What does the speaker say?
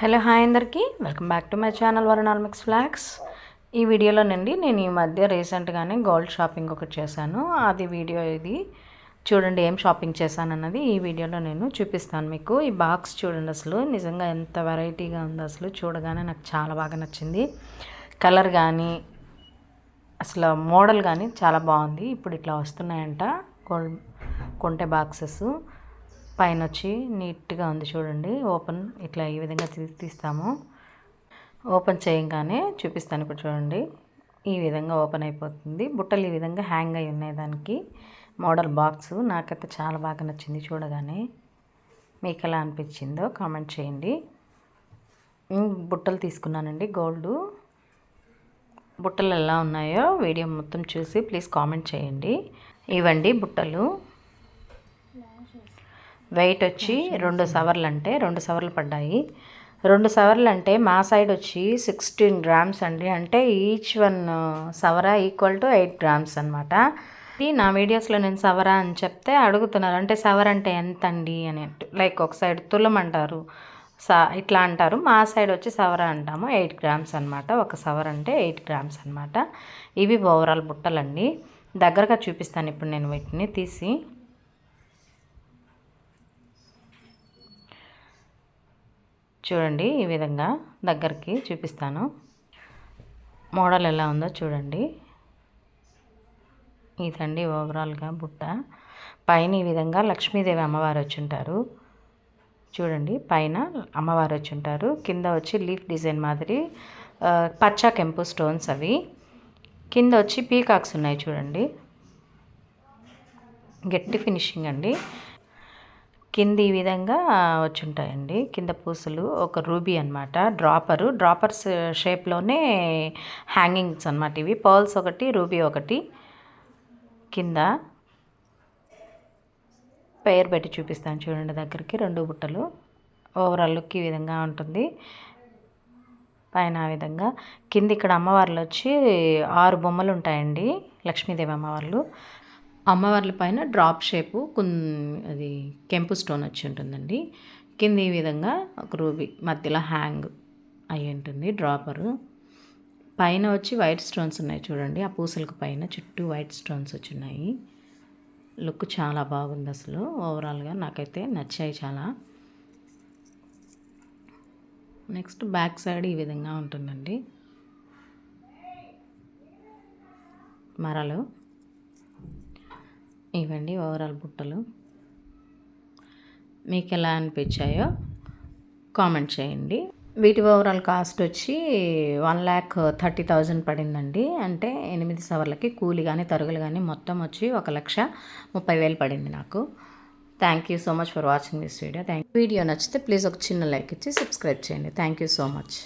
Hello hi అందరికీ. Welcome back to my channel వరుణాల్మిక్స్ vlogs. ఈ వీడియోలోనండి నేను ఈ మధ్య రీసెంట్గానే గోల్డ్ షాపింగ్ ఒకటి చేశాను. అది వీడియో ఇది. చూడండి ఏం షాపింగ్ చేశాను అన్నది ఈ వీడియోలో నేను చూపిస్తాను మీకు. ఈ బాక్స్ చూడండి అసలు. నిజంగా ఎంత వెరైటీగా ఉంది అసలు చూడగానే నాకు చాలా బాగా నచ్చింది. కలర్ కానీ అసలు మోడల్ కానీ చాలా బాగుంది. ఇప్పుడు ఇట్లా వస్తున్నాయంట. గోల్డ్ కొంటే బాక్సెస్. పైన వచ్చి నీట్గా ఉంది చూడండి. ఓపెన్ ఇట్లా ఈ విధంగా తీస్తాము. ఓపెన్ చేయగానే చూపిస్తాను ఇప్పుడు చూడండి. ఈ విధంగా ఓపెన్ అయిపోతుంది. బుట్టలు ఈ విధంగా హ్యాంగ్ అయి ఉన్నాయి దానికి. మోడల్ బాక్స్ నాకైతే చాలా బాగా నచ్చింది చూడగానే. మీకు ఎలా అనిపించిందో కామెంట్ చేయండి. బుట్టలు తీసుకున్నానండి గోల్డ్. బుట్టలు ఎలా ఉన్నాయో వీడియో మొత్తం చూసి ప్లీజ్ కామెంట్ చేయండి. ఇవ్వండి బుట్టలు. వెయిట్ వచ్చి రెండు సవర్లు అంటే రెండు సవర్లు పడ్డాయి. రెండు సవర్లు అంటే మా సైడ్ వచ్చి సిక్స్టీన్ గ్రామ్స్ అండి. అంటే ఈచ్ వన్ సవరా ఈక్వల్ టు ఎయిట్ గ్రామ్స్ అనమాట ఇది నా వీడియోస్లో నేను సవరా అని చెప్తే అడుగుతున్నారు అంటే సవర్ అంటే ఎంత అండి అని లైక్ ఒక సైడ్ తులం అంటారు. సా ఇట్లా అంటారు. మా సైడ్ వచ్చి సవర అంటాము ఎయిట్ గ్రామ్స్ అనమాట ఒక సవర్ అంటే ఎయిట్ గ్రామ్స్ అనమాట ఇవి ఓవరాల్ బుట్టలండి. దగ్గరగా చూపిస్తాను ఇప్పుడు నేను వీటిని తీసి. చూడండి ఈ విధంగా దగ్గరికి చూపిస్తాను. మోడల్ ఎలా ఉందో చూడండి. ఇదండి ఓవరాల్గా బుట్ట. పైన ఈ విధంగా లక్ష్మీదేవి అమ్మవారు వచ్చి ఉంటారు చూడండి పైన అమ్మవారు వచ్చి ఉంటారు కింద వచ్చి లీఫ్ డిజైన్ మాదిరి పచ్చ కెంపు స్టోన్స్ అవి. కింద వచ్చి పీకాక్స్ ఉన్నాయి చూడండి. గట్టి ఫినిషింగ్ అండి. కింద ఈ విధంగా వచ్చుంటాయండి. కింద పూసలు ఒక రూబీ అనమాట డ్రాపరు. డ్రాపర్స్ షేప్లోనే హ్యాంగింగ్స్ అనమాట ఇవి. పర్ల్స్ ఒకటి రూబీ ఒకటి. కింద పేరు పెట్టి చూపిస్తాను చూడండి దగ్గరికి. రెండు బుట్టలు. ఓవరాల్ లుక్ ఈ విధంగా ఉంటుంది. పైన ఆ విధంగా. కింద ఇక్కడ అమ్మవార్లు వచ్చి ఆరు బొమ్మలు ఉంటాయండి లక్ష్మీదేవి అమ్మవార్లు. అమ్మవార్ల పైన డ్రాప్ షేపు అది కెంపు స్టోన్ వచ్చి ఉంటుందండి. కింద ఈ విధంగా ఒక రూబీ మధ్యలో హ్యాంగ్ అయి ఉంటుంది డ్రాపరు. పైన వచ్చి వైట్ స్టోన్స్ ఉన్నాయి చూడండి ఆ పూసలకు పైన చుట్టూ వైట్ స్టోన్స్ వచ్చి ఉన్నాయి. లుక్ చాలా బాగుంది అసలు ఓవరాల్గా నాకైతే నచ్చాయి చాలా. నెక్స్ట్ బ్యాక్ సైడ్ ఈ విధంగా ఉంటుందండి. మరలు ఇవ్వండి ఓవరాల్ బుట్టలు. మీకు ఎలా అనిపించాయో కామెంట్ చేయండి. వీటి ఓవరాల్ కాస్ట్ వచ్చి వన్ ల్యాక్ థర్టీ థౌజండ్ పడిందండి. అంటే ఎనిమిది సవర్లకి కూలి కానీ తరుగులు కానీ మొత్తం వచ్చి ఒక లక్ష ముప్పై వేలు పడింది నాకు. Thank you so much for watching this video thank video నచ్చితే ప్లీజ్ ఒక చిన్న లైక్ ఇచ్చి సబ్స్క్రైబ్ చేయండి. Thank you so much